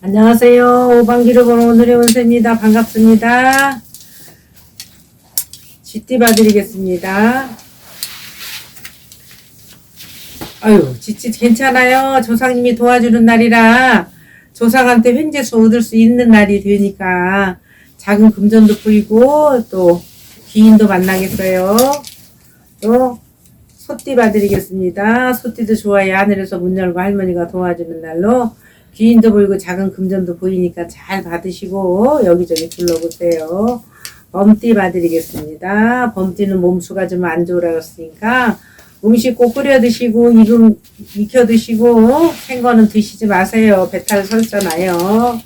안녕하세요. 오방기로 보는 오늘의 원세입니다. 반갑습니다. 쥐띠 봐드리겠습니다. 아유, 쥐띠 괜찮아요. 조상님이 도와주는 날이라 조상한테 횡재수 얻을 수 있는 날이 되니까 작은 금전도 보이고 또 귀인도 만나겠어요. 또 소띠 봐드리겠습니다. 소띠도 좋아요. 하늘에서 문 열고 할머니가 도와주는 날로 귀인도 보이고 작은 금전도 보이니까 잘 받으시고 여기저기 둘러보세요. 범띠 봐드리겠습니다. 범띠는 몸수가 좀 안 좋으라고 했으니까 음식 꼭 끓여 드시고 익음 익혀 드시고 생거는 드시지 마세요. 배탈 설사 나요.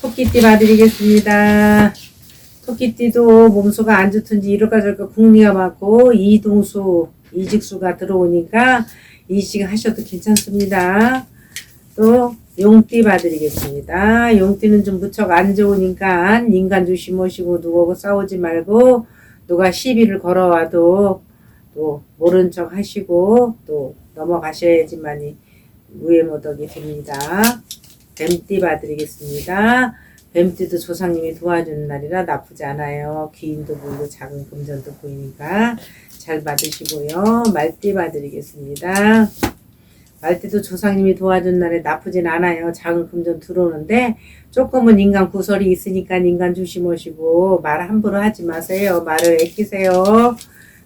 토끼띠 봐드리겠습니다. 토끼띠도 몸수가 안 좋든지 이럴까 저럴까 궁리가 많고 이동수 이직수가 들어오니까 이직하셔도 괜찮습니다. 또 용띠 봐드리겠습니다. 용띠는 좀 무척 안 좋으니까 인간 조심하시고 누구하고 싸우지 말고 누가 시비를 걸어와도 또 모른 척 하시고 또 넘어가셔야지만이 무해모덕이 됩니다. 뱀띠 봐드리겠습니다. 뱀띠도 조상님이 도와주는 날이라 나쁘지 않아요. 귀인도 보이고 작은 금전도 보이니까 잘 받으시고요. 말띠 봐드리겠습니다. 말띠도 조상님이 도와준 날에 나쁘진 않아요. 작은 금전 들어오는데 조금은 인간 구설이 있으니까 인간 조심하시고 말 함부로 하지 마세요. 말을 아끼세요.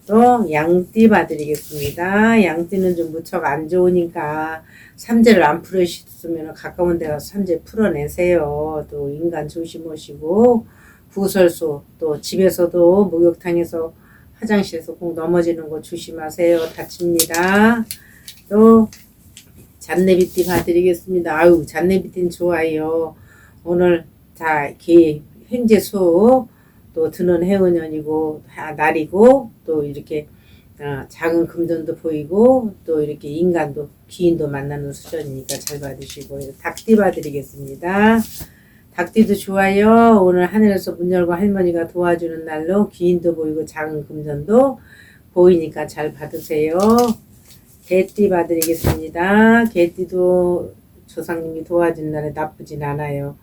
또 양띠 봐드리겠습니다. 양띠는 좀 무척 안 좋으니까 삼재를 안 풀으셨으면 가까운 데 가서 삼재 풀어내세요. 또 인간 조심하시고 구설수 또 집에서도 목욕탕에서 화장실에서 꼭 넘어지는 거 조심하세요. 다칩니다. 또 잔내비띠 봐드리겠습니다. 아유 잔내비띠는 좋아요. 오늘 다개 현재수 또 드는 해운년이고 다 날이고 또 이렇게 어, 작은 금전도 보이고 또 이렇게 인간도 귀인도 만나는 수준이니까 잘 받으시고 닭띠 봐드리겠습니다. 닭띠도 좋아요. 오늘 하늘에서 문 열고 할머니가 도와주는 날로 귀인도 보이고 작은 금전도 보이니까 잘 받으세요. 개띠 봐드리겠습니다. 개띠도 조상님이 도와준 날에 나쁘진 않아요.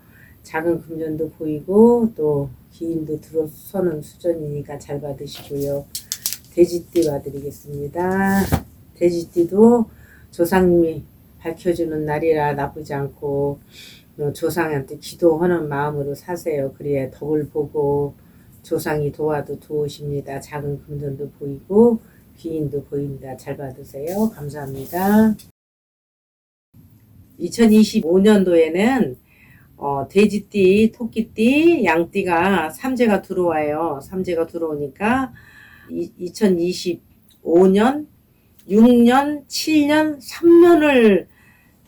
작은 금전도 보이고 또 기인도 들어서는 수준이니까 잘 받으시고요. 돼지띠 봐드리겠습니다. 돼지띠도 조상님이 밝혀주는 날이라 나쁘지 않고 어, 조상한테 기도하는 마음으로 사세요. 그래야 덕을 보고 조상이 도와도 도우십니다. 작은 금전도 보이고 귀인도 보입니다. 잘 받으세요. 감사합니다. 2025년도에는 어, 돼지띠, 토끼띠, 양띠가 삼재가 들어와요. 삼재가 들어오니까 이, 2025년, 6년, 7년, 3년을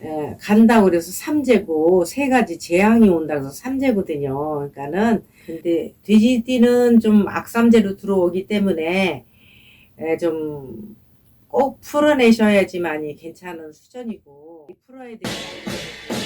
에, 간다고 그래서 삼재고 세 가지 재앙이 온다고 해서 삼재거든요. 그러니까는 근데 돼지띠는 좀 악삼재로 들어오기 때문에 좀 꼭 풀어내셔야지만이 괜찮은 수준이고 풀어야 되는